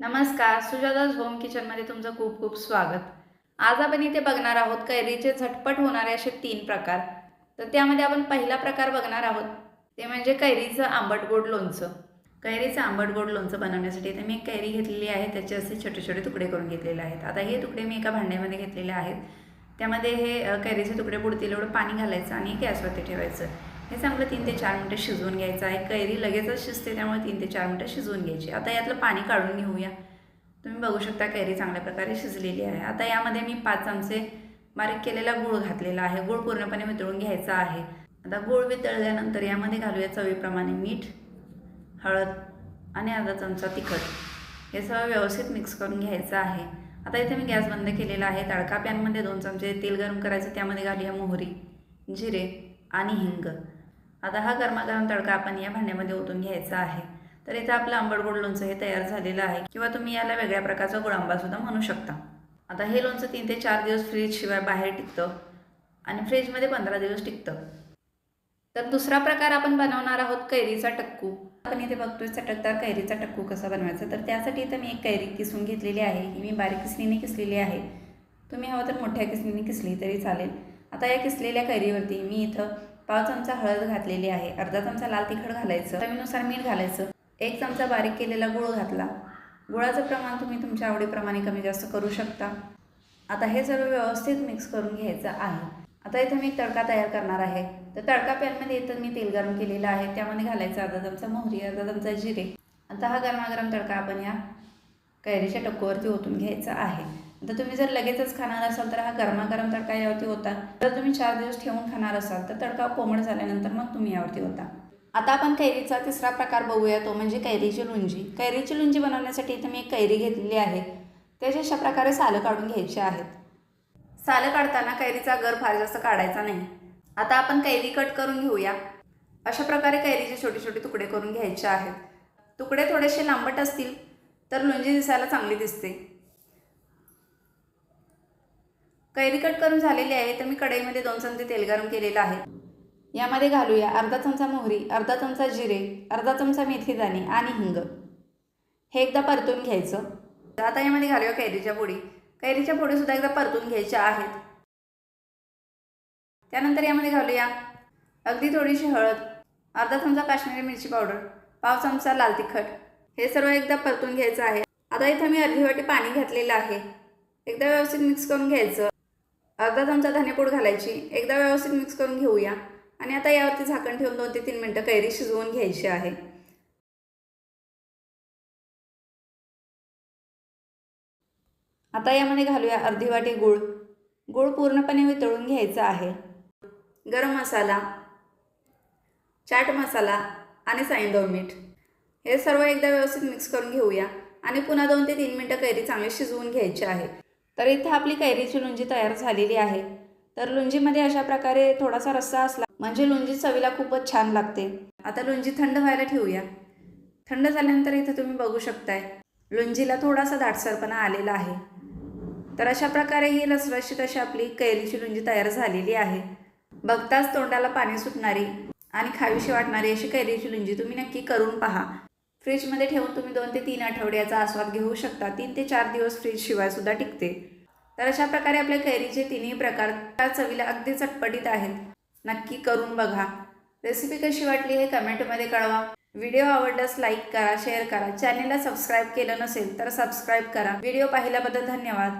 नमस्कार सुजाताज होम किचनमध्ये तुमचं खूप खूप स्वागत. आज आपण इथे बघणार आहोत कैरीचे झटपट होणारे असे तीन प्रकार. तर त्यामध्ये आपण पहिला प्रकार बघणार आहोत. ते म्हणजे कैरीचं आंबट गोड लोणचं. कैरीचं आंबट गोड लोणचं बनवण्यासाठी इथे मी कैरी घेतलेली आहे. त्याचे असे छोटे छोटे तुकडे करून घेतलेले आहेत. आता हे तुकडे मी एका भांड्यामध्ये घेतलेले आहेत. त्यामध्ये हे कैरीचे तुकडे बुडतील एवढं पाणी घालायचं आणि गॅसवरती ठेवायचं. हे चांगलं तीन ते चार मिनटं शिजवून घ्यायचं आहे. कैरी लगेचच शिजते त्यामुळे तीन ते चार मिनटं शिजवून घ्यायची. आता यातलं पाणी काढून घेऊया. तुम्ही बघू शकता कैरी चांगल्या प्रकारे शिजलेली आहे. आता यामध्ये मी पाच चमचे बारीक केलेला गूळ घातलेला आहे. गूळ पूर्णपणे वितळून घ्यायचा आहे. आता गूळ वितळल्यानंतर यामध्ये घालूया चवीप्रमाणे मीठ हळद आणि अर्धा चमचा तिखट. हे सगळं व्यवस्थित मिक्स करून घ्यायचं आहे. आता इथे मी गॅस बंद केलेला आहे. तडका पॅनमध्ये दोन चमचे तेल गरम करायचं. त्यामध्ये घालूया मोहरी जिरे आणि हिंग. आता हा गरमागरम तडका आपण या भांड्यामध्ये ओतून घ्यायचा आहे. तर इथं आपलं आंबट गोड लोणचं हे तयार झालेलं आहे. किंवा तुम्ही याला वेगळ्या प्रकारचा गुळांबासुद्धा म्हणू शकता. आता हे लोणचं तीन ते चार दिवस फ्रीजशिवाय बाहेर टिकतं आणि फ्रीजमध्ये पंधरा दिवस टिकतं. तर दुसरा प्रकार आपण बनवणार आहोत कैरीचा टक्कू. आपण इथे बघतोय चटकदार कैरीचा टक्कू कसा बनवायचा. तर त्यासाठी इथं मी एक कैरी किसून घेतलेली आहे. ही मी बारीक किसणीने किसलेली आहे. तुम्ही हवं तर मोठ्या किसणीने किसली तरी चालेल. आता या किसलेल्या कैरीवरती मी इथं पाव चमचा हळद घातलेली आहे. अर्धा चमचा लाल तिखट घालायचं. चवीनुसार मीठ घालायचं. एक चमचा बारीक केलेला गूळ घातला. गुळाचं प्रमाण तुम्ही तुमच्या आवडीप्रमाणे कमी जास्त करू शकता. आता हे सर्व व्यवस्थित मिक्स करून घ्यायचं आहे. आता इथं मी तडका तयार करणार आहे. तर तडका पॅनमध्ये इथं मी तेल गरम केलेलं आहे. त्यामध्ये घालायचं अर्धा चमचा मोहरी अर्धा चमचा जिरे. आता हा गरमागरम तडका आपण या कैरीच्या टक्कोवरती ओतून घ्यायचा आहे. आता तुम्ही जर लगेचच खाणार असाल तर हा गरमागरम तडका यावरती होता. जर तुम्ही चार दिवस ठेवून खाणार असाल तर तडका कोमट झाल्यानंतर मग तुम्ही यावरती होता. आता आपण कैरीचा तिसरा प्रकार बघूया तो म्हणजे कैरीची लुंजी. कैरीची लुंजी बनवण्यासाठी इथं मी एक कैरी घेतलेली आहे. त्याची अशा प्रकारे सालं काढून घ्यायची आहेत. सालं काढताना कैरीचा गर फार जास्त काढायचा नाही. आता आपण कैरी कट करून घेऊया. अशा प्रकारे कैरीचे छोटे छोटे तुकडे करून घ्यायचे आहेत. तुकडे थोडेसे लांबट असतील तर लुंजी दिसायला चांगली दिसते. कैरी कट करून झालेली आहे तर मी कढईमध्ये दोन चमचे तेल गरम केलेलं आहे. यामध्ये घालूया अर्धा चमचा मोहरी अर्धा चमचा जिरे अर्धा चमचा मेथी दाणे आणि हिंग. हे एकदा परतून घ्यायचं. आता यामध्ये घालूया कैरीच्या पोडी कैरीच्या पोळीसुद्धा एकदा परतून घ्यायच्या आहेत. त्यानंतर यामध्ये घालूया अगदी थोडीशी हळद अर्धा चमचा काश्मीरी मिरची पावडर पाव चमचा लाल तिखट. हे सर्व एकदा परतून घ्यायचं आहे. आता इथं मी अर्धी वाटी पाणी घातलेलं आहे. एकदा व्यवस्थित मिक्स करून घ्यायचं. अर्धा चमचा धनेपूड घालायची. एकदा व्यवस्थित मिक्स करून घेऊया. आणि आता यावरती झाकण ठेवून दोन ते तीन मिनटं कैरी शिजवून घ्यायची आहे. आता यामध्ये घालूया अर्धी वाटी गूळ. गूळ पूर्णपणे वितळून घ्यायचा आहे. गरम मसाला चाट मसाला आणि साईंदव मीठ. हे सर्व एकदा व्यवस्थित मिक्स करून घेऊया. आणि पुन्हा दोन ते तीन मिनटं कैरी चांगली शिजवून घ्यायची आहे. तर इथं आपली कैरीची लुंजी तयार झालेली आहे. तर लुंजीमध्ये अशा प्रकारे थोडासा रस्सा असला म्हणजे लुंजी चवीला खूपच छान लागते. आता लुंजी थंड व्हायला ठेवूया. थंड झाल्यानंतर इथं तुम्ही बघू शकताय लुंजीला थोडासा दाटसरपणा आलेला आहे. तर अशा प्रकारे ही रसरशीत अशी आपली कैरीची लुंजी तयार झालेली आहे. बघताच तोंडाला पाणी सुटणारी आणि खावीशी वाटणारी अशी कैरीची लुंजी तुम्ही नक्की करून पहा. फ्रीजमध्ये ठेवून तुम्ही दोन ते तीन आठवड्याचा आस्वाद घेऊ शकता. तीन ते चार दिवस फ्रीजशिवायसुद्धा सुद्धा टिकते. तर अशा प्रकारे आपल्या कैरीचे तिन्ही प्रकार त्या चवीला अगदी चटपटीत आहेत. नक्की करून बघा. रेसिपी कशी वाटली हे कमेंटमध्ये कळवा. व्हिडिओ आवडल्यास लाईक करा शेअर करा. चॅनेलला सबस्क्राईब केलं नसेल तर सबस्क्राईब करा. व्हिडिओ पाहिल्याबद्दल धन्यवाद.